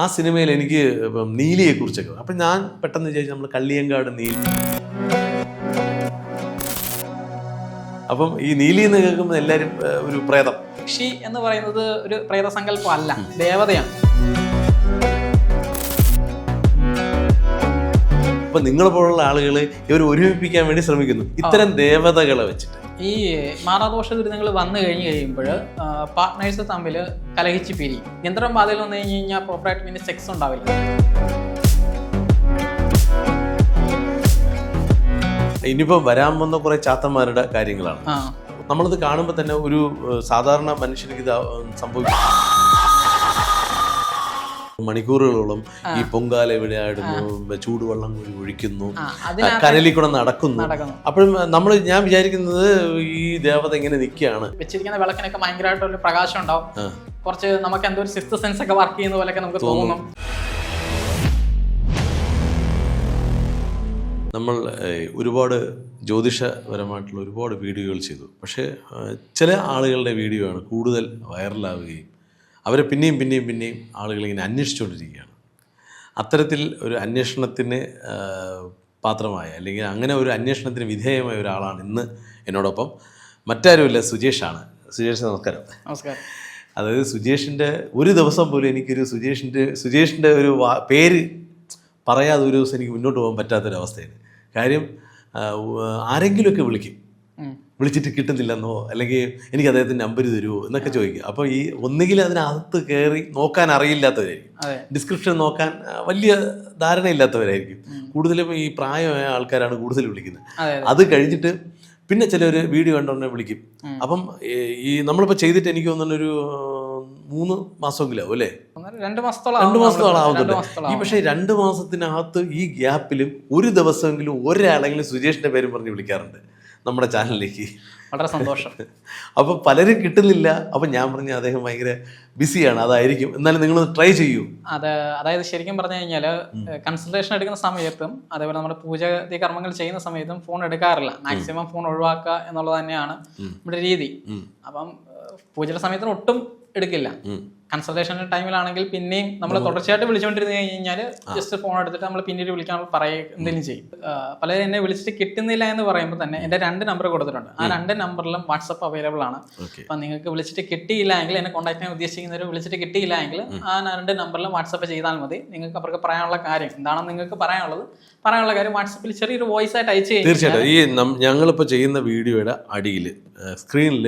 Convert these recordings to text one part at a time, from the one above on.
ആ സിനിമയിൽ എനിക്ക് ഇപ്പം നീലിയെ കുറിച്ചൊക്കെ അപ്പം ഞാൻ പെട്ടെന്ന് വിചാരിച്ചു നമ്മൾ കള്ളിയങ്കാട് നീലി. അപ്പം ഈ നീലി എന്ന് കേൾക്കുമ്പോൾ എല്ലാവരും ഒരു പ്രേതം. പക്ഷി എന്ന് പറയുന്നത് ഒരു പ്രേതസങ്കല്പം അല്ല ദേവതയാണ്. അപ്പൊ നിങ്ങളെ പോലുള്ള ആളുകൾ ഇവർ ഒരുമിപ്പിക്കാൻ വേണ്ടി ശ്രമിക്കുന്നു. ഇത്തരം ദേവതകളെ വെച്ചിട്ട്. ഈ മാറാദോഷ ദുരിതങ്ങൾ വന്നു കഴിഞ്ഞ് കഴിയുമ്പോൾ പാർട്ട്നേഴ്സ് തമ്മിൽ കലഹിച്ച് പിരിയും യന്ത്രം ബാധയിൽ വന്നു കഴിഞ്ഞ് കഴിഞ്ഞാൽ പ്രോപ്പറായിട്ട് പിന്നെ സെക്സ് ഉണ്ടാവില്ല. ഇനിയിപ്പോൾ വരാൻ വന്ന കുറെ ചാത്തന്മാരുടെ കാര്യങ്ങളാണ്. നമ്മളത് കാണുമ്പോൾ തന്നെ ഒരു സാധാരണ മനുഷ്യർക്ക് ഇത് സംഭവിക്കും. മണിക്കൂറുകളോളം ഈ പൊങ്കാല ഇവിടെ വിളയാടുന്നു ചൂടുവെള്ളം കൂടി ഒഴിക്കുന്നു കനലിൽ കൂടെ നടക്കുന്നു. നടക്കുന്നു. അപ്പോഴും നമ്മൾ ഞാൻ വിചാരിക്കുന്നത് ഈ ദേവത ഇങ്ങനെ നിൽക്കുകയാണ്. വെച്ചിരിക്കുന്ന വിളക്കിനൊക്കെ ഭയങ്കരമായിട്ടൊരു പ്രകാശം ഉണ്ടാവും. കുറച്ച് നമുക്ക് എന്തോ ഒരു സിക്സ് സെൻസ് ഒക്കെ വർക്ക് ചെയ്യുന്ന പോലെ നമുക്ക് തോന്നുന്നു നമ്മൾ ഒരുപാട് ജ്യോതിഷപരമായിട്ടുള്ള ഒരുപാട് വീഡിയോകൾ ചെയ്തു. പക്ഷേ ചില ആളുകളുടെ വീഡിയോ ആണ് കൂടുതൽ വൈറലാവുകയും അവരെ പിന്നെയും പിന്നെയും പിന്നെയും ആളുകളിങ്ങനെ അന്വേഷിച്ചുകൊണ്ടിരിക്കുകയാണ്. അത്തരത്തിൽ ഒരു അന്വേഷണത്തിന് പാത്രമായ അല്ലെങ്കിൽ അങ്ങനെ ഒരു അന്വേഷണത്തിന് വിധേയമായ ഒരാളാണ് ഇന്ന് എന്നോടൊപ്പം മറ്റാരുമില്ല സുജേഷാണ്. സുജേഷ് നമസ്കാരം. നമസ്കാരം. അതായത് സുജേഷിന്റെ ഒരു ദിവസം പോലും എനിക്കൊരു സുജേഷിന്റെ സുജേഷിന്റെ ഒരു വാ പേര് പറയാതെ ഒരു ദിവസം എനിക്ക് മുന്നോട്ട് പോകാൻ പറ്റാത്തൊരവസ്ഥയാണ്. കാര്യം ആരെങ്കിലുമൊക്കെ വിളിക്കും. വിളിച്ചിട്ട് കിട്ടുന്നില്ലെന്നോ അല്ലെങ്കിൽ എനിക്ക് അദ്ദേഹത്തിന്റെ നമ്പർ തരുമോ എന്നൊക്കെ ചോദിക്കും. അപ്പോൾ ഈ ഒന്നുകിൽ അതിനകത്ത് കയറി നോക്കാൻ അറിയില്ലാത്തവരായിരിക്കും. ഡിസ്ക്രിപ്ഷൻ നോക്കാൻ വലിയ ധാരണയില്ലാത്തവരായിരിക്കും. കൂടുതലും ഈ പ്രായമായ ആൾക്കാരാണ് കൂടുതൽ വിളിക്കുന്നത്. അത് കഴിഞ്ഞിട്ട് പിന്നെ ചിലർ വീഡിയോ കണ്ടോണ്ടേ വിളിക്കും. അപ്പം ഈ- നമ്മളിപ്പോൾ ചെയ്തിട്ട് എനിക്ക് തോന്നുന്നൊരു ഒരു മൂന്ന് മാസമെങ്കിലാവും അല്ലേ? രണ്ട് മാസത്തോളം രണ്ട് മാസത്തോളം. ആവുന്നുണ്ട്. ഈ പക്ഷേ രണ്ട് മാസത്തിനകത്ത് ഈ ഗ്യാപ്പിലും ഒരു ദിവസമെങ്കിലും ഒരാളെങ്കിലും സുജേഷിന്റെ പേരും പറഞ്ഞ് വിളിക്കാറുണ്ട്. നമ്മുടെ ചാനലിലേക്ക്. വളരെ സന്തോഷം. അപ്പോൾ പലരും കിട്ടുന്നില്ല. അപ്പം ഞാൻ പറഞ്ഞു അദ്ദേഹം ഭയങ്കര ബിസിയാണ്. അതായിരിക്കും. എന്നാലും നിങ്ങൾ ട്രൈ ചെയ്യൂ. അത് അതായത് ശരിക്കും പറഞ്ഞു കഴിഞ്ഞാൽ കൺസൾട്ടേഷൻ എടുക്കുന്ന സമയത്തും അതേപോലെ നമ്മുടെ പൂജാതി കർമ്മങ്ങൾ ചെയ്യുന്ന സമയത്തും ഫോൺ എടുക്കാറില്ല. മാക്സിമം ഫോൺ ഒഴിവാക്കുക എന്നുള്ളത് തന്നെയാണ് നമ്മുടെ രീതി. അപ്പം പൂജയുടെ സമയത്തിന് ഒട്ടും എടുക്കില്ല. കൺസൾട്ടേഷൻ ടൈമിലാണെങ്കിൽ പിന്നെയും നമ്മൾ തുടർച്ചയായിട്ട് വിളിച്ചുകൊണ്ടിരുന്ന് കഴിഞ്ഞാൽ ജസ്റ്റ് ഫോൺ എടുത്തിട്ട് നമ്മൾ പിന്നീട് വിളിക്കാൻ പറയുക എന്തെങ്കിലും ചെയ്യും. പലരും എന്നെ വിളിച്ചിട്ട് കിട്ടുന്നില്ല എന്ന് പറയുമ്പോൾ തന്നെ എന്റെ രണ്ട് നമ്പർ കൊടുത്തിട്ടുണ്ട്. ആ രണ്ട് നമ്പറിലും വാട്സപ്പ് അവൈലബിൾ ആണ്. അപ്പം നിങ്ങൾക്ക് വിളിച്ചിട്ട് കിട്ടിയില്ല എങ്കിൽ എന്നെ കോൺടാക്ട് ചെയ്യാൻ ഉദ്ദേശിക്കുന്നവർ വിളിച്ചിട്ട് കിട്ടിയില്ല എങ്കിൽ ആ രണ്ട് നമ്പറിലും വാട്സപ്പ് ചെയ്താൽ മതി. നിങ്ങൾക്ക് അവർക്ക് പറയാനുള്ള കാര്യം എന്താണെന്ന് നിങ്ങൾക്ക് പറയാനുള്ളത്. പറയാനുള്ള കാര്യം വാട്സപ്പിൽ ചെറിയൊരു വോയിസ് ആയിട്ട് അയച്ചു തീർച്ചയായിട്ടും. ഈ ഞങ്ങളിപ്പോൾ ചെയ്യുന്ന വീഡിയോയുടെ അടിയിൽ സ്ക്രീനിൽ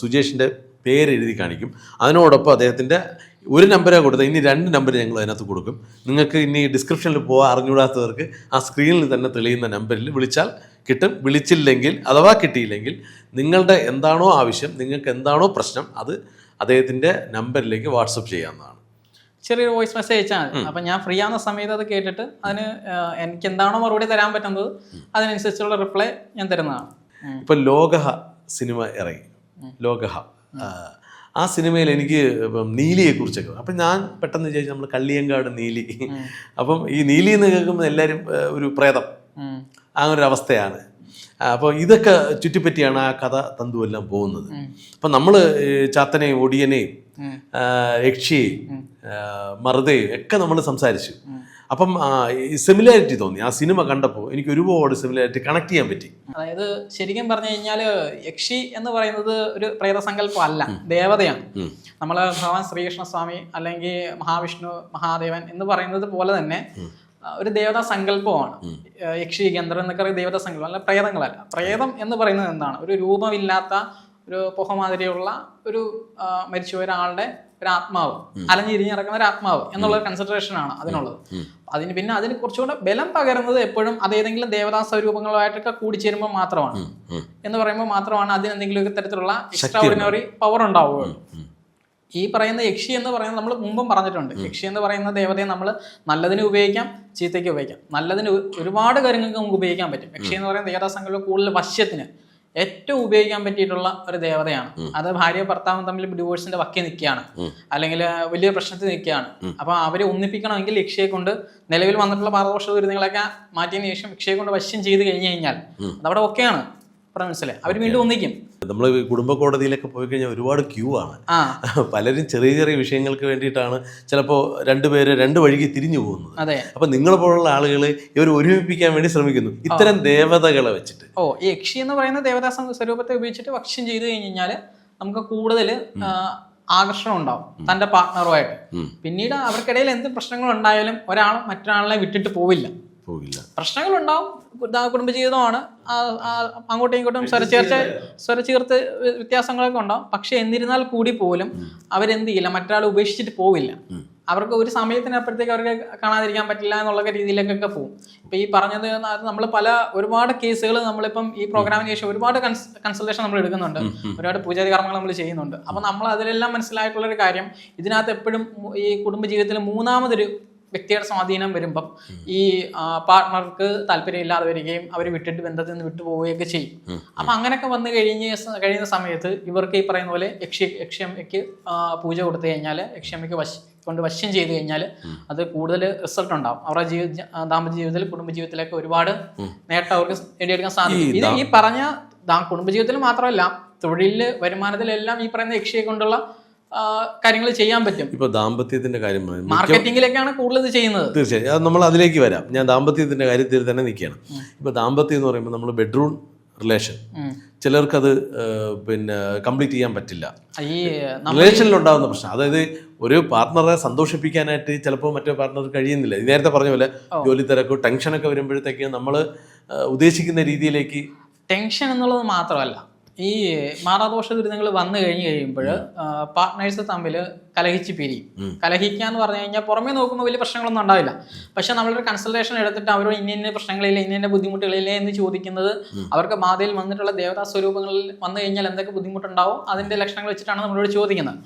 സുജേഷിന്റെ പേര് എഴുതി കാണിക്കും. അതിനോടൊപ്പം അദ്ദേഹത്തിന്റെ ഒരു നമ്പരേ കൊടുത്തത് ഇനി രണ്ട് നമ്പർ ഞങ്ങൾ അതിനകത്ത് കൊടുക്കും. നിങ്ങൾക്ക് ഇനി ഡിസ്ക്രിപ്ഷനിൽ പോകാൻ അറിഞ്ഞുകൂടാത്തവർക്ക് ആ സ്ക്രീനിൽ തന്നെ തെളിയുന്ന നമ്പറിൽ വിളിച്ചാൽ കിട്ടും. വിളിച്ചില്ലെങ്കിൽ അഥവാ കിട്ടിയില്ലെങ്കിൽ നിങ്ങളുടെ എന്താണോ ആവശ്യം നിങ്ങൾക്ക് എന്താണോ പ്രശ്നം അത് അദ്ദേഹത്തിന്റെ നമ്പറിലേക്ക് വാട്സപ്പ് ചെയ്യാവുന്നതാണ്. ചെറിയൊരു വോയിസ് മെസ്സേജ് അയച്ചാൽ മതി അപ്പം ഞാൻ ഫ്രീ ആവുന്ന സമയത്ത് അത് കേട്ടിട്ട് അതിന് എനിക്ക് എന്താണോ മറുപടി തരാൻ പറ്റുന്നത് അതിനനുസരിച്ചുള്ള റിപ്ലൈ ഞാൻ തരുന്നതാണ്. ഇപ്പം ലോകഹ സിനിമ ഇറങ്ങി. ലോകഹ. ആ, സിനിമയിൽ എനിക്ക് ഇപ്പം നീലിയെ കുറിച്ചൊക്കെ അപ്പം ഞാൻ പെട്ടെന്ന് വിചാരിച്ചു നമ്മൾ കള്ളിയങ്കാട് നീലി. അപ്പം ഈ നീലി എന്ന് കേൾക്കുമ്പോൾ എല്ലാവരും ഒരു പ്രേതം. ആ ഒരു അവസ്ഥയാണ്. അപ്പോൾ ഇതൊക്കെ ചുറ്റിപ്പറ്റിയാണ് ആ കഥ തന്തുവെല്ലാം പോകുന്നത്. അപ്പം നമ്മൾ ചാത്തനെയും ഒടിയനെയും യക്ഷിയെയും മറുതയും ഒക്കെ നമ്മൾ സംസാരിച്ചു. അപ്പം സിമിലാരിറ്റി തോന്നി. ആ സിനിമ കണ്ടപ്പോൾ എനിക്ക് ഒരുപാട് സിമിലാരിറ്റി കണക്ട് ചെയ്യാൻ പറ്റി. അതായത് ശരിക്കും പറഞ്ഞു കഴിഞ്ഞാൽ യക്ഷി എന്ന് പറയുന്നത് ഒരു പ്രേതസങ്കല്പം അല്ല ദേവതയാണ്. നമ്മൾ ഭഗവാൻ ശ്രീകൃഷ്ണ സ്വാമി അല്ലെങ്കിൽ മഹാവിഷ്ണു മഹാദേവൻ എന്ന് പറയുന്നത് പോലെ തന്നെ ഒരു ദേവതാ സങ്കല്പമാണ് യക്ഷി ഗന്ധർവൻ എന്നൊക്കെ പറയുന്ന ദേവതാ സങ്കല്പം അല്ല പ്രേതങ്ങളല്ല. പ്രേതം എന്ന് പറയുന്നത് എന്താണ്? ഒരു രൂപമില്ലാത്ത ഒരു പുഹമാതിരിയുള്ള ഒരു മരിച്ച മരിച്ചുപോയ ഒരാളുടെ ഒരു ആത്മാവ് അലഞ്ഞിരിഞ്ഞ് നടക്കുന്ന ഒരു ആത്മാവ് എന്നുള്ള കൺസിഡറേഷൻ ആണ് അതിനുള്ളത്. അതിന് പിന്നെ അതിന് കുറച്ചുകൂടെ ബലം പകരുന്നത് എപ്പോഴും അത് ഏതെങ്കിലും ദേവതാ സ്വരൂപങ്ങളുമായിട്ടൊക്കെ കൂടിച്ചേരുമ്പോൾ മാത്രമാണ്. എന്ന് പറയുമ്പോൾ മാത്രമാണ് അതിന് എന്തെങ്കിലും ഒരു തരത്തിലുള്ള എക്സ്ട്രാ ഓർഡിനറി പവർ ഉണ്ടാവുക. ഈ പറയുന്ന യക്ഷി എന്ന് പറയുന്നത് നമ്മൾ മുമ്പും പറഞ്ഞിട്ടുണ്ട്. യക്ഷി എന്ന് പറയുന്ന ദേവതയെ നമ്മൾ നല്ലതിന് ഉപയോഗിക്കാം ചീത്തയ്ക്ക് ഉപയോഗിക്കാം. നല്ലതിന് ഒരുപാട് കാര്യങ്ങൾക്ക് നമുക്ക് ഉപയോഗിക്കാൻ പറ്റും. യക്ഷി എന്ന് പറയുന്ന ദേവതാസംഘങ്ങൾ കൂടുതൽ വശ്യത്തിന് ഏറ്റവും ഉപയോഗിക്കാൻ പറ്റിയിട്ടുള്ള ഒരു ദേവതയാണ്. അത് ഭാര്യ ഭർത്താവും തമ്മിൽ ഡിവോഴ്സിന്റെ വക്കി നിൽക്കുകയാണ്. അല്ലെങ്കിൽ വലിയ പ്രശ്നത്തിൽ നിൽക്കുകയാണ്. അപ്പൊ അവരെ ഒന്നിപ്പിക്കണമെങ്കിൽ ഇക്ഷയെ കൊണ്ട് നിലവിൽ വന്നിട്ടുള്ള പാരദോഷ ദുരിതങ്ങളൊക്കെ മാറ്റിയതിനു ശേഷം ഇക്ഷയെ കൊണ്ട് വശ്യം ചെയ്ത് കഴിഞ്ഞു കഴിഞ്ഞാൽ അതവിടെ ഒക്കെയാണ് മനസ്സിലായി അവർ വീണ്ടും ഒന്നിക്കും. നമ്മൾ കുടുംബ കോടതിയിലൊക്കെ പോയി കഴിഞ്ഞാൽ ഒരുപാട് ക്യൂ ആണ്. പലരും ചെറിയ ചെറിയ വിഷയങ്ങൾക്ക് വേണ്ടിയിട്ടാണ് ചിലപ്പോൾ രണ്ടുപേര് രണ്ട് വഴിക്ക് തിരിഞ്ഞു പോകുന്നത്. അതെ. അപ്പൊ നിങ്ങളെ പോലുള്ള ആളുകൾ ഇവർ ഒരുമിപ്പിക്കാൻ വേണ്ടി ശ്രമിക്കുന്നു. ഇത്തരം ദേവതകളെ വെച്ചിട്ട്. ഓ ഈ യക്ഷി എന്ന് പറയുന്ന ദേവതാ സ്വരൂപത്തെ ഉപയോഗിച്ചിട്ട് ഭക്ഷ്യം ചെയ്തു കഴിഞ്ഞു കഴിഞ്ഞാൽ നമുക്ക് കൂടുതൽ ആകർഷണം ഉണ്ടാവും തന്റെ പാർട്ട്ണറുമായിട്ട് പിന്നീട് അവർക്കിടയിൽ എന്ത് പ്രശ്നങ്ങൾ ഉണ്ടായാലും ഒരാൾ മറ്റൊരാളെ വിട്ടിട്ട് പോവില്ല. പോകില്ല. പ്രശ്നങ്ങളുണ്ടാവും. കുടുംബജീവിതമാണ്. അങ്ങോട്ടും ഇങ്ങോട്ടും സ്വരച്ചേർച്ച സ്വരച്ചേർത്ത് വ്യത്യാസങ്ങളൊക്കെ ഉണ്ടാവും. പക്ഷെ എന്നിരുന്നാൽ കൂടി പോലും അവരെന്ത് ചെയ്യില്ല? മറ്റൊരാളെ ഉപേക്ഷിച്ചിട്ട് പോവില്ല. അവർക്ക് ഒരു സമയത്തിനപ്പുറത്തേക്ക് അവർക്ക് കാണാതിരിക്കാൻ പറ്റില്ല എന്നുള്ള രീതിയിലേക്കൊക്കെ പോകും. ഇപ്പൊ ഈ പറഞ്ഞത് നമ്മൾ പല ഒരുപാട് കേസുകൾ നമ്മളിപ്പം ഈ പ്രോഗ്രാമിന് ശേഷം ഒരുപാട് കൺസൾട്ടേഷൻ നമ്മൾ എടുക്കുന്നുണ്ട്. ഒരുപാട് പൂജാതി കർമ്മങ്ങൾ നമ്മൾ ചെയ്യുന്നുണ്ട്. അപ്പൊ നമ്മൾ അതിലെല്ലാം മനസ്സിലായിട്ടുള്ള ഒരു കാര്യം ഇതിനകത്ത് എപ്പോഴും ഈ കുടുംബജീവിതത്തിൽ മൂന്നാമതൊരു വ്യക്തിയുടെ സ്വാധീനം വരുമ്പം ഈ പാർട്ട്ണർക്ക് താല്പര്യമില്ലാതെ വരികയും അവർ വിട്ടിട്ട് ബന്ധത്തിൽ നിന്ന് വിട്ടുപോവുകയൊക്കെ ചെയ്യും. അപ്പം അങ്ങനെയൊക്കെ വന്നു കഴിഞ്ഞ കഴിയുന്ന സമയത്ത് ഇവർക്ക് ഈ പറയുന്ന പോലെ യക്ഷി യക്ഷമ്മയ്ക്ക് പൂജ കൊടുത്തു കഴിഞ്ഞാൽ യക്ഷമ്മയ്ക്ക് വശ കൊണ്ട് വശ്യം ചെയ്തു കഴിഞ്ഞാൽ അത് കൂടുതൽ റിസൾട്ട് ഉണ്ടാവും. അവരുടെ ജീവിത ദാമ്പത്യ ജീവിതത്തിൽ കുടുംബജീവിതത്തിലൊക്കെ ഒരുപാട് നേട്ടം അവർക്ക് നേടിയെടുക്കാൻ സാധിക്കും. ഇത് ഈ പറഞ്ഞ കുടുംബജീവിതത്തിൽ മാത്രമല്ല തൊഴിലിൽ വരുമാനത്തിലെല്ലാം ഈ പറയുന്ന യക്ഷിയെ കൊണ്ടുള്ള കാര്യങ്ങൾ ചെയ്യാൻ പറ്റും. ഇപ്പൊ ദാമ്പത്യത്തിന്റെ കാര്യം മാർക്കറ്റിംഗിലേക്കാണ് കൂടുതൽ ഇത് ചെയ്യുന്നത്. തീർച്ചയായും. നമ്മൾ അതിലേക്ക് വരാം. ഞാൻ ദാമ്പത്യത്തിന്റെ കാര്യത്തിൽ തന്നെ നിൽക്കുകയാണ്. ഇപ്പൊ ദാമ്പത്യം എന്ന് പറയുമ്പോൾ നമ്മൾ ബെഡ്റൂം റിലേഷൻ. ചിലർക്കത് പിന്നെ കംപ്ലീറ്റ് ചെയ്യാൻ പറ്റില്ല. റിലേഷനിൽ ഉണ്ടാകുന്ന പ്രശ്നം. അതായത് ഒരു പാർട്ണറെ സന്തോഷിപ്പിക്കാനായിട്ട് ചിലപ്പോൾ മറ്റേ പാർട്ണർ കഴിയുന്നില്ല. നേരത്തെ പറഞ്ഞ പോലെ ജോലി തിരക്കോ ടെൻഷനൊക്കെ വരുമ്പോഴത്തേക്ക് നമ്മൾ ഉദ്ദേശിക്കുന്ന രീതിയിലേക്ക് ടെൻഷൻ എന്നുള്ളത് മാത്രമല്ല. ഈ മാറാദോഷ ദുരിതങ്ങൾ വന്നു കഴിഞ്ഞ് കഴിയുമ്പോൾ പാർട്ട്നേഴ്സ് തമ്മിൽ കലഹിച്ച് പിരിയും കലഹിക്കുക എന്ന് പറഞ്ഞു കഴിഞ്ഞാൽ പുറമേ നോക്കുമ്പോൾ വലിയ പ്രശ്നങ്ങളൊന്നും ഉണ്ടാവില്ല. പക്ഷെ നമ്മളൊരു കൺസൾട്ടേഷൻ എടുത്തിട്ട് അവരോട് ഇന്ന ഇന്ന പ്രശ്നങ്ങളില്ല ഇന്ന ഇന്ന ബുദ്ധിമുട്ടുകളില്ല എന്ന് ചോദിക്കുന്നത് അവർക്ക് ബാധയിൽ വന്നിട്ടുള്ള ദേവതാ സ്വരൂപങ്ങളിൽ വന്നു കഴിഞ്ഞാൽ എന്തൊക്കെ ബുദ്ധിമുട്ടുണ്ടാവും? അതിന്റെ ലക്ഷണങ്ങൾ വെച്ചിട്ടാണ് നമ്മളോട് ചോദിക്കുന്നത്.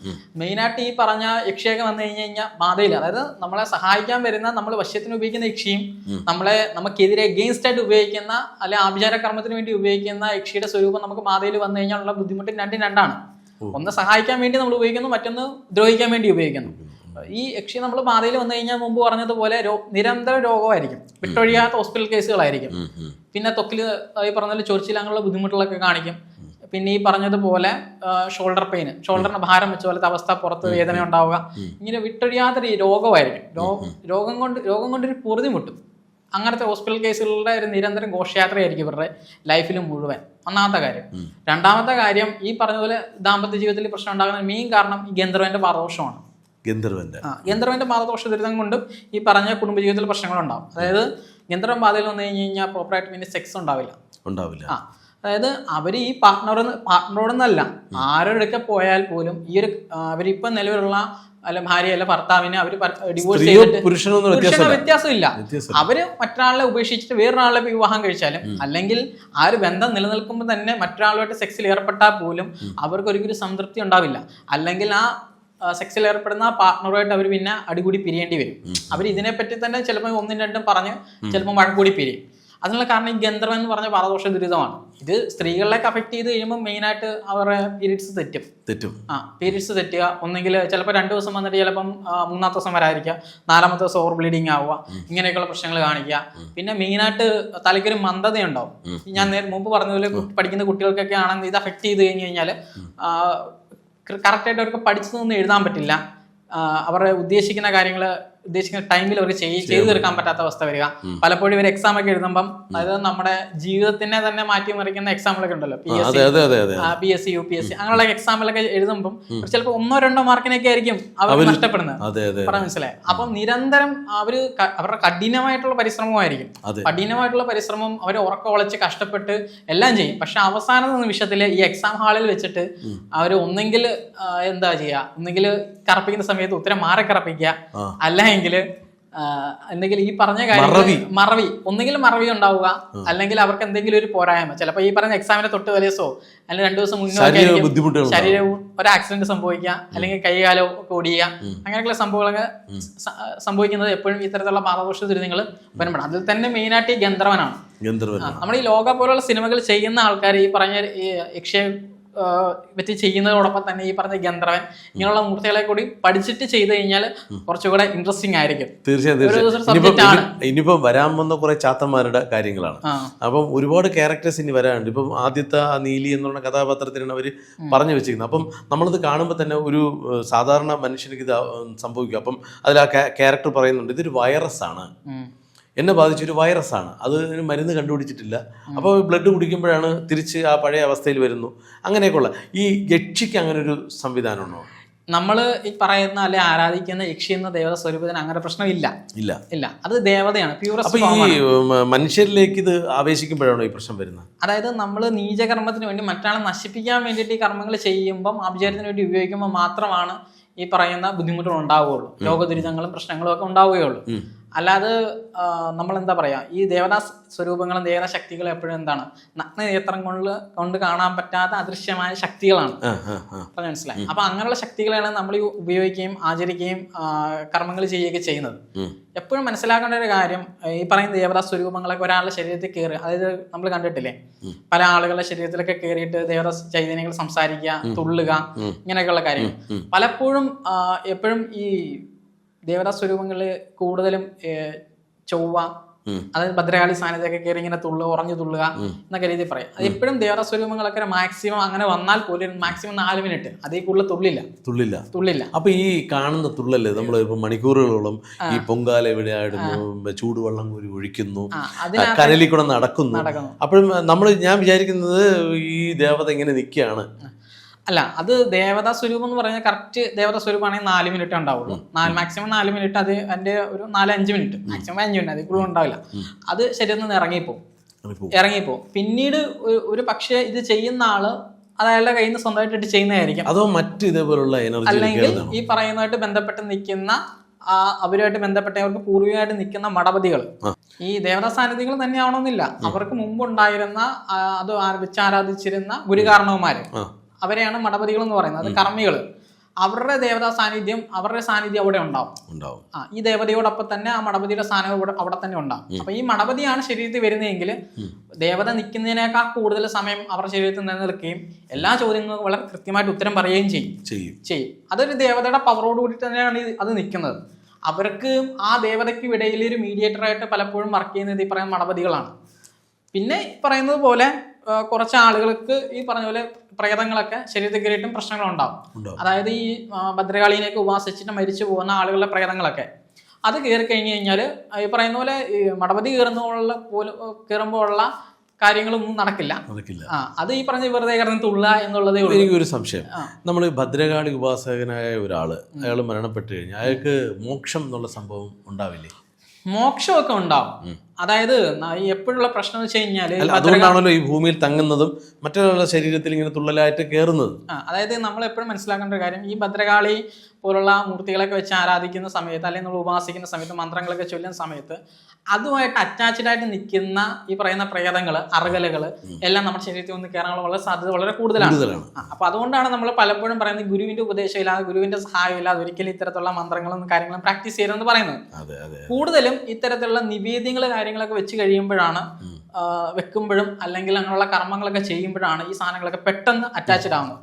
മെയിനായിട്ട് ഈ പറഞ്ഞ യക്ഷയൊക്കെ വന്നു കഴിഞ്ഞു കഴിഞ്ഞാൽ മാതയിൽ അതായത് നമ്മളെ സഹായിക്കാൻ വരുന്ന നമ്മൾ വശ്യത്തിന് ഉപയോഗിക്കുന്ന യക്ഷിയും നമ്മളെ നമുക്കെതിരെ അഗെയിൻസ്റ്റ് ആയിട്ട് ഉപയോഗിക്കുന്ന അല്ലെ ആഭിചാര കർമ്മത്തിന് വേണ്ടി ഉപയോഗിക്കുന്ന യക്ഷിയുടെ സ്വരൂപം നമുക്ക് ബാധയിൽ വന്നു കഴിഞ്ഞാൽ ഉള്ള ബുദ്ധിമുട്ട് രണ്ടും രണ്ടാണ്. ഒന്ന് സഹായിക്കാൻ വേണ്ടി നമ്മൾ ഉപയോഗിക്കുന്നു മറ്റൊന്ന് ദ്രോഹിക്കാൻ വേണ്ടി ഉപയോഗിക്കുന്നു. ഈ യക്ഷി നമ്മൾ ബാധയിൽ വന്നു കഴിഞ്ഞാൽ മുമ്പ് പറഞ്ഞതുപോലെ നിരന്തര രോഗമായിരിക്കും. വിട്ടൊഴിയാത്ത ഹോസ്പിറ്റൽ കേസുകളായിരിക്കും പിന്നെ തൊക്കിൽ ഈ പറഞ്ഞ ചൊറിച്ചിൽ അങ്ങനെയുള്ള ബുദ്ധിമുട്ടുകളൊക്കെ കാണിക്കും. പിന്നെ ഈ പറഞ്ഞതുപോലെ ഷോൾഡർ പെയിൻ ഷോൾഡറിന് ഭാരം വെച്ച പോലത്തെ അവസ്ഥ പുറത്ത് വേദന ഉണ്ടാവുക. ഇങ്ങനെ വിട്ടൊഴിയാത്ത രോഗമായിരിക്കും. രോഗം കൊണ്ട് രോഗം കൊണ്ടൊരു പൊറുതി മുട്ടും. അങ്ങനത്തെ ഹോസ്പിറ്റൽ കേസുകളുടെ ഒരു നിരന്തരം ഘോഷയാത്രയായിരിക്കും ഇവരുടെ ലൈഫിൽ മുഴുവൻ. ഒന്നാമത്തെ കാര്യം. രണ്ടാമത്തെ കാര്യം ഈ പറഞ്ഞതുപോലെ ദാമ്പത്യ ജീവിതത്തിൽ പ്രശ്നം ഉണ്ടാകുന്ന മെയിൻ കാരണം ഈ ഗന്ധർവന്റെ പാദോഷമാണ് ഗന്ധർവന്റെ. ഗന്ധർവന്റെ പാദദോഷ ദുരിതം കൊണ്ടും ഈ പറഞ്ഞ കുടുംബജീവിതത്തിൽ പ്രശ്നങ്ങളുണ്ടാവും അതായത് ഗന്ധർവൻ ബാധയിൽ വന്നു കഴിഞ്ഞ് കഴിഞ്ഞാൽ പ്രോപ്പറായിട്ട് പിന്നെ സെക്സ് ഉണ്ടാവില്ല. ഉണ്ടാവില്ല. ആ അതായത് അവർ ഈ പാർട്ട്ണർ പാർട്ട്ണറോടൊന്നല്ല ആരോടൊക്കെ പോയാൽ പോലും ഈ ഒരു അവരിപ്പം നിലവിലുള്ള അല്ല ഭാര്യ അല്ല ഭർത്താവിനെ അവർ ഡിവോഴ്സ് ചെയ്തിട്ട് വ്യത്യാസമില്ല. അവർ മറ്റൊരാളെ ഉപേക്ഷിച്ചിട്ട് വേറൊരാളെ വിവാഹം കഴിച്ചാലും അല്ലെങ്കിൽ ആ ഒരു ബന്ധം നിലനിൽക്കുമ്പോൾ തന്നെ മറ്റൊരാളുമായിട്ട് സെക്സിൽ ഏർപ്പെട്ടാൽ പോലും അവർക്ക് ഒരിക്കലും സംതൃപ്തി ഉണ്ടാവില്ല. അല്ലെങ്കിൽ ആ സെക്സിൽ ഏർപ്പെടുന്ന ആ പാർട്ട്ണറുമായിട്ട് അവർ പിന്നെ അടികൂടി പിരിയേണ്ടി വരും. അവർ ഇതിനെപ്പറ്റി തന്നെ ചിലപ്പോൾ ഒന്നും രണ്ടും പറഞ്ഞ് ചിലപ്പോൾ വഴക്കൂടി പിരിയും. അതിനുള്ള കാരണം ഈ ഗന്ധർവൻ എന്ന് പറഞ്ഞ പാദദോഷ ദുരിതമാണ്. ഇത് സ്ത്രീകളിലേക്ക് അഫക്ട് ചെയ്ത് കഴിയുമ്പോൾ മെയിനായിട്ട് അവരുടെ പീരീഡ്സ് തെറ്റും. തെറ്റും. ആ പീരീഡ്സ് തെറ്റുക. ഒന്നെങ്കിൽ ചിലപ്പോൾ രണ്ട് ദിവസം വന്നിട്ട് ചിലപ്പം മൂന്നാമത്തെ ദിവസം വരാതിരിക്കുക. നാലാമത്തെ ദിവസം ഓവർ ബ്ലീഡിങ് ആവുക ഇങ്ങനെയൊക്കെയുള്ള പ്രശ്നങ്ങൾ കാണിക്കുക. പിന്നെ മെയിൻ മെയിനായിട്ട് തലയ്ക്കൊരു മന്ദതയുണ്ടാവും. ഞാൻ നേരെ മുമ്പ് പറഞ്ഞതുപോലെ പഠിക്കുന്ന കുട്ടികൾക്കൊക്കെ ആണെങ്കിൽ ഇത് അഫക്ട് ചെയ്ത് കഴിഞ്ഞ് കഴിഞ്ഞാൽ കറക്റ്റായിട്ട് അവർക്ക് പഠിച്ചതൊന്നും എഴുതാൻ പറ്റില്ല. അവരുടെ ഉദ്ദേശിക്കുന്ന കാര്യങ്ങൾ ഉദ്ദേശിക്കുന്ന ടൈമിൽ അവർക്ക് ചെയ്ത് ചെയ്തു തീർക്കാൻ പറ്റാത്ത അവസ്ഥ വരിക. പലപ്പോഴും ഇവർ എക്സാം ഒക്കെ എഴുതുമ്പം അത് നമ്മുടെ ജീവിതത്തിനെ തന്നെ മാറ്റിമറിക്കുന്ന എക്സാമുകളൊക്കെ ഉണ്ടല്ലോ. P S P S C U P S C അങ്ങനെയുള്ള എക്സാമിലൊക്കെ എഴുതുമ്പം ചിലപ്പോൾ ഒന്നോ രണ്ടോ മാർക്കിനൊക്കെ ആയിരിക്കും അവർ നഷ്ടപ്പെടുന്നത്. പറഞ്ഞ മനസ്സിലായി. അപ്പം നിരന്തരം അവർ അവരുടെ കഠിനമായിട്ടുള്ള പരിശ്രമമായിരിക്കും. കഠിനമായിട്ടുള്ള പരിശ്രമം അവർ ഉറക്കം ഉളച്ച് കഷ്ടപ്പെട്ട് എല്ലാം ചെയ്യും. പക്ഷെ അവസാന നിമിഷത്തിൽ ഈ എക്സാം ഹാളിൽ വെച്ചിട്ട് അവർ ഒന്നെങ്കിൽ എന്താ ചെയ്യുക ഒന്നെങ്കിൽ കറപ്പിക്കുന്ന സമയത്ത് ഉത്തരം മാറി കറപ്പിക്കുക ആ. അല്ലെങ്കിൽ എന്തെങ്കിലും ഈ പറഞ്ഞ കാര്യം മറവി. ഒന്നെങ്കിൽ മറവി ഉണ്ടാവുക അല്ലെങ്കിൽ അവർക്ക് എന്തെങ്കിലും ഒരു പോരായ്മ. ചിലപ്പോൾ ഈ പറഞ്ഞ എക്സാമിന്റെ തൊട്ട് തലേസോ അല്ലെങ്കിൽ രണ്ടു ദിവസം മുന്നോട്ട് ശരീരവും ഒരു ആക്സിഡന്റ് സംഭവിക്കുക അല്ലെങ്കിൽ കൈകാലോ ഒക്കെ ഓടിയുക. അങ്ങനെയൊക്കെയുള്ള സംഭവങ്ങളൊക്കെ സംഭവിക്കുന്നത് എപ്പോഴും ഇത്തരത്തിലുള്ള പാദദോഷ ദുരിതങ്ങൾ വരുമ്പോഴാണ് അതിൽ തന്നെ മെയിനായിട്ട് ഈ ഗന്ധർവനാണ്. നമ്മൾ ഈ ലോക പോലുള്ള സിനിമകൾ ചെയ്യുന്ന ആൾക്കാർ ഈ പറഞ്ഞ ഈ പറ്റി ചെയ്യുന്നതോടൊപ്പം തന്നെ ഈ പറഞ്ഞ ഗന്ധർവൻ ഇങ്ങനെയുള്ള മൂർത്തികളെ കൂടി പഠിച്ചിട്ട് ചെയ്ത് കഴിഞ്ഞാൽ കുറച്ചുകൂടെ ഇൻട്രസ്റ്റിംഗ് ആയിരിക്കും. തീർച്ചയായും ഇനിയിപ്പോ വരാൻ വന്ന കുറെ ചാത്തന്മാരുടെ കാര്യങ്ങളാണ്. അപ്പം ഒരുപാട് ക്യാരക്ടേഴ്സ് ഇനി വരാനുണ്ട്. ഇപ്പം ആദ്യത്തെ ആ നീലി എന്നുള്ള കഥാപാത്രത്തിനാണ് അവർ പറഞ്ഞു വെച്ചിരിക്കുന്നത്. അപ്പം നമ്മളിത് കാണുമ്പോൾ തന്നെ ഒരു സാധാരണ മനുഷ്യനിക്ക് ഇത് സംഭവിക്കും. അപ്പം അതിൽ ആ ക്യാരക്ടർ പറയുന്നുണ്ട്. ഇതൊരു വൈറസ് ആണ്. എന്നെ ബാധിച്ചൊരു വൈറസാണ്. ആണ് അത് മരുന്ന് കണ്ടുപിടിച്ചിട്ടില്ല. അപ്പോൾ ബ്ലഡ് കുടിക്കുമ്പോഴാണ് തിരിച്ച് ആ പഴയ അവസ്ഥയിൽ വരുന്നു. അങ്ങനെയൊക്കെയുള്ള ഈ യക്ഷിക്ക് അങ്ങനെ ഒരു സംവിധാനമുണ്ടോ? നമ്മൾ ഈ പറയുന്ന അല്ലെ ആരാധിക്കുന്ന യക്ഷി എന്ന ദേവത സ്വരൂപത്തിന് അങ്ങനെ പ്രശ്നമില്ല. ഇല്ല. ഇല്ല. അത് ദേവതയാണ്. പ്യൂറസ്റ്റ് ഈ മനുഷ്യരിലേക്ക് ഇത് ആവേശിക്കുമ്പോഴാണോ ഈ പ്രശ്നം വരുന്നത്? അതായത് നമ്മൾ നീചകർമ്മത്തിന് വേണ്ടി മറ്റാളെ നശിപ്പിക്കാൻ വേണ്ടിയിട്ട് ഈ കർമ്മങ്ങൾ ചെയ്യുമ്പം ആഭിചാരത്തിന് വേണ്ടി ഉപയോഗിക്കുമ്പോൾ മാത്രമാണ് ഈ പറയുന്ന ബുദ്ധിമുട്ടുകൾ ഉണ്ടാവുകയുള്ളൂ. രോഗദുരിതങ്ങളും പ്രശ്നങ്ങളും ഒക്കെ ഉണ്ടാവുകയുള്ളൂ. അല്ലാതെ നമ്മൾ എന്താ പറയുക ഈ ദേവതാ സ്വരൂപങ്ങളും ദേവതാ ശക്തികളും എപ്പോഴും എന്താണ് നഗ്നനേത്രം കൊണ്ട് കൊണ്ട് കാണാൻ പറ്റാത്ത അദൃശ്യമായ ശക്തികളാണ്. മനസ്സിലായി. അപ്പൊ അങ്ങനെയുള്ള ശക്തികളാണ് നമ്മൾ ഉപയോഗിക്കുകയും ആചരിക്കുകയും കർമ്മങ്ങൾ ചെയ്യുകയൊക്കെ ചെയ്യുന്നത്. എപ്പോഴും മനസ്സിലാക്കേണ്ട ഒരു കാര്യം ഈ പറയുന്ന ദേവതാ സ്വരൂപങ്ങളൊക്കെ ഒരാളുടെ ശരീരത്തിൽ കയറി അതായത് നമ്മൾ കണ്ടിട്ടില്ലേ? പല ആളുകളുടെ ശരീരത്തിലൊക്കെ കയറിയിട്ട് ദേവതാ ചൈതന്യങ്ങൾ സംസാരിക്കുക തുള്ളുക ഇങ്ങനെയൊക്കെയുള്ള കാര്യങ്ങൾ. പലപ്പോഴും എപ്പോഴും ഈ ദേവതാ സ്വരൂപങ്ങളിൽ കൂടുതലും ചൊവ്വ അതായത് ഭദ്രകാളി സാന്നിധ്യമൊക്കെ കയറി ഇങ്ങനെ തുള്ളുക ഉറഞ്ഞു തുള്ളുക എന്നൊക്കെ രീതിയിൽ പറയും. അത് എപ്പോഴും ദേവതാ സ്വരൂപങ്ങളൊക്കെ മാക്സിമം അങ്ങനെ വന്നാൽ പോലും മാക്സിമം നാല് മിനിറ്റ് അതേ കൂടുതൽ തുള്ളില്ല. തുള്ളില്ല. തുള്ളില്ല. അപ്പൊ ഈ കാണുന്ന തുള്ളല്ലേ നമ്മൾ ഇപ്പൊ മണിക്കൂറുകളോളം ഈ പൊങ്കാല എവിടെയാടുന്നു ചൂടുവെള്ളം കൂടി ഒഴിക്കുന്നു കനലിൽ കൂടെ നടക്കുന്നു. നടക്കുന്നു. അപ്പോഴും നമ്മൾ ഞാൻ വിചാരിക്കുന്നത് ഈ ദേവത ഇങ്ങനെ നിൽക്കുകയാണ്. അല്ല അത് ദേവതാ സ്വരൂപം എന്ന് പറഞ്ഞാൽ കറക്റ്റ് ദേവതാ സ്വരൂപമാണെങ്കിൽ നാല് മിനിറ്റ് ഉണ്ടാവുള്ളൂ. നാല് മാക്സിമം നാല് മിനിറ്റ് അത് അതിന്റെ ഒരു നാല് അഞ്ച് മിനിറ്റ് മാക്സിമം അഞ്ച് മിനിറ്റ് അത് കൂടുതൽ ഉണ്ടാവില്ല. അത് ശരീരത്തിൽ നിന്ന് ഇറങ്ങിപ്പോവും. ഇറങ്ങിപ്പോവും. പിന്നീട് ഒരു- പക്ഷേ ഇത് ചെയ്യുന്ന ആൾ അത് അയാളുടെ കയ്യിൽ നിന്ന് സ്വന്തമായിട്ട് ചെയ്യുന്നതായിരിക്കും. അതോ മറ്റ് ഇതേപോലുള്ള അല്ലെങ്കിൽ ഈ പറയുന്നതായിട്ട് ബന്ധപ്പെട്ട് നിൽക്കുന്ന ആ അവരുമായിട്ട് ബന്ധപ്പെട്ടവർക്ക് പൂർവികമായിട്ട് നിൽക്കുന്ന മടപതികൾ ഈ ദേവതാ സാന്നിധ്യങ്ങൾ തന്നെ ആവണമെന്നില്ല അവർക്ക് മുമ്പ് ഉണ്ടായിരുന്ന ആ, അത് ആ- വെച്ച് ആരാധിച്ചിരുന്ന ഗുരുകാരണവന്മാര്. അവരെയാണ് മടപതികൾ എന്ന് പറയുന്നത്. അത് കർമ്മികൾ. അവരുടെ ദേവതാ സാന്നിധ്യം അവരുടെ സാന്നിധ്യം അവിടെ ഉണ്ടാവും. ഉണ്ടാവും. ആ ഈ ദേവതയോടൊപ്പം തന്നെ ആ മടപതിയുടെ സ്ഥാനം അവിടെ തന്നെ ഉണ്ടാവും. അപ്പൊ ഈ മടപതിയാണ് ശരീരത്തിൽ വരുന്നതെങ്കിൽ ദേവത നിൽക്കുന്നതിനേക്കാൾ കൂടുതൽ സമയം അവരുടെ ശരീരത്തിൽ നിലനിൽക്കുകയും എല്ലാ ചോദ്യങ്ങൾക്കും വളരെ കൃത്യമായിട്ട് ഉത്തരം പറയുകയും ചെയ്യും. ചെയ്യും. ചെയ്യും. അതൊരു ദേവതയുടെ പവറോട് കൂടി തന്നെയാണ് അത് നിൽക്കുന്നത്. അവർക്ക് ആ ദേവതയ്ക്ക് ഇടയിൽ ഒരു മീഡിയേറ്ററായിട്ട് പലപ്പോഴും വർക്ക് ചെയ്യുന്നത് ഈ പറയുന്ന മടപതികളാണ് പിന്നെ പറയുന്നത് പോലെ കുറച്ച് ആളുകൾക്ക് ഈ പറഞ്ഞ പോലെ പ്രേതങ്ങളൊക്കെ ശരീരത്തിൽ കയറിയിട്ടും പ്രശ്നങ്ങളുണ്ടാവും ഉണ്ടാവും. അതായത് ഈ ഭദ്രകാളിനെയൊക്കെ ഉപാസിച്ചിട്ട് മരിച്ചു പോകുന്ന ആളുകളുടെ പ്രേതങ്ങളൊക്കെ. അത് കയറി കഴിഞ്ഞു കഴിഞ്ഞാൽ ഈ പറയുന്ന പോലെ മടപതി കയറുന്നുള്ള പോലെ കയറുമ്പോൾ ഉള്ള കാര്യങ്ങളൊന്നും നടക്കില്ല. നടക്കില്ല. ആ അത് ഈ പറഞ്ഞ വെറുതെ കിടന്ന് തുള്ള എന്നുള്ളതേ ഉള്ളൂ. എനിക്കൊരു സംശയം. നമ്മൾ ഭദ്രകാളി ഉപാസകനായ ഒരാൾ അയാൾ മരണപ്പെട്ടു കഴിഞ്ഞാൽ അയാൾക്ക് മോക്ഷം എന്നുള്ള സംഭവം ഉണ്ടാവില്ലേ? മോക്ഷമൊക്കെ ഉണ്ടാവും. അതായത് എപ്പോഴുള്ള പ്രശ്നം എന്ന് വെച്ച് കഴിഞ്ഞാൽ അതുകൊണ്ടാണല്ലോ ഈ ഭൂമിയിൽ തങ്ങുന്നതും മറ്റുള്ള ശരീരത്തിൽ ഇങ്ങനെ തുള്ളലായിട്ട് കയറുന്നത് അതായത് നമ്മൾ എപ്പോഴും മനസ്സിലാക്കേണ്ട ഒരു കാര്യം ഈ ഭദ്രകാളി പോലുള്ള മൂർത്തികളൊക്കെ വെച്ച് ആരാധിക്കുന്ന സമയത്ത് അല്ലെങ്കിൽ നമ്മൾ ഉപാസിക്കുന്ന സമയത്ത് മന്ത്രങ്ങളൊക്കെ ചൊല്ലുന്ന സമയത്ത് അതുമായിട്ട് അറ്റാച്ച്ഡ് ആയിട്ട് നിൽക്കുന്ന ഈ പറയുന്ന പ്രേതങ്ങൾ അറകലുകൾ എല്ലാം നമ്മുടെ ശരീരത്തിൽ ഒന്ന് കയറാനുള്ള വളരെ സാധ്യത വളരെ കൂടുതലാണ്. അപ്പൊ അതുകൊണ്ടാണ് നമ്മൾ പലപ്പോഴും പറയുന്നത് ഗുരുവിന്റെ ഉപദേശം ഇല്ലാതെ ഗുരുവിന്റെ സഹായം ഇല്ലാതെ ഒരിക്കലും ഇത്തരത്തിലുള്ള മന്ത്രങ്ങളും കാര്യങ്ങളും പ്രാക്ടീസ് ചെയ്യരുതെന്ന് പറയുന്നത്. കൂടുതലും ഇത്തരത്തിലുള്ള നിവേദ്യങ്ങൾ കാര്യങ്ങളൊക്കെ വെച്ച് കഴിയുമ്പോഴാണ് വെക്കുമ്പോഴും അല്ലെങ്കിൽ അങ്ങനെയുള്ള കർമ്മങ്ങളൊക്കെ ചെയ്യുമ്പോഴാണ് ഈ സാധനങ്ങളൊക്കെ പെട്ടെന്ന് അറ്റാച്ച്ഡ് ആവുന്നത്.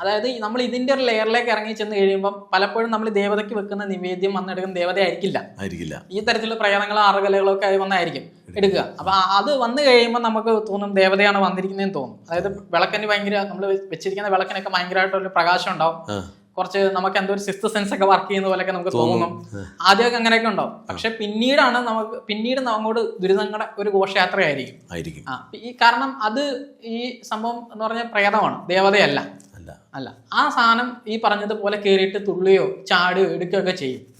അതായത് നമ്മൾ ഇതിന്റെ ഒരു ലെയറിലേക്ക് ഇറങ്ങി ചെന്ന് കഴിയുമ്പോൾ പലപ്പോഴും നമ്മൾ ദേവതയ്ക്ക് വെക്കുന്ന നിവേദ്യം വന്നെടുക്കുന്ന ദേവതയായിരിക്കില്ല ആയിരിക്കില്ല. ഈ തരത്തിലുള്ള പ്രയാണങ്ങളും അറകലകളോ ഒക്കെ ആയി വന്നായിരിക്കും എടുക്കുക. അപ്പൊ അത് വന്നു കഴിയുമ്പോൾ നമുക്ക് തോന്നും ദേവതയാണ് വന്നിരിക്കുന്നതെന്ന് തോന്നും. അതായത് വിളക്കിന് ഭയങ്കര നമ്മൾ വെച്ചിരിക്കുന്ന വിളക്കനൊക്കെ ഭയങ്കരമായിട്ടുള്ള പ്രകാശം ഉണ്ടാവും. കുറച്ച് നമുക്ക് എന്തോ ഒരു സിക്സ് സെൻസ് ഒക്കെ വർക്ക് ചെയ്യുന്ന പോലെയൊക്കെ നമുക്ക് തോന്നും. ആദ്യമൊക്കെ അങ്ങനെയൊക്കെ ഉണ്ടാവും. പക്ഷെ പിന്നീടാണ് നമുക്ക് പിന്നീട് അങ്ങോട്ട് ദുരിതങ്ങളുടെ ഒരു ഘോഷയാത്രയായിരിക്കും. ആയിരിക്കും. ആ. ഈ കാരണം അത് ഈ സംഭവം എന്ന് പറഞ്ഞാൽ പ്രേതമാണ്. ദേവതയല്ല. അല്ല. അല്ല. ആ സാധനം ഈ പറഞ്ഞതുപോലെ കയറിയിട്ട് തുള്ളിയോ ചാടുകയോ എടുക്കുകയൊക്കെ ചെയ്യും.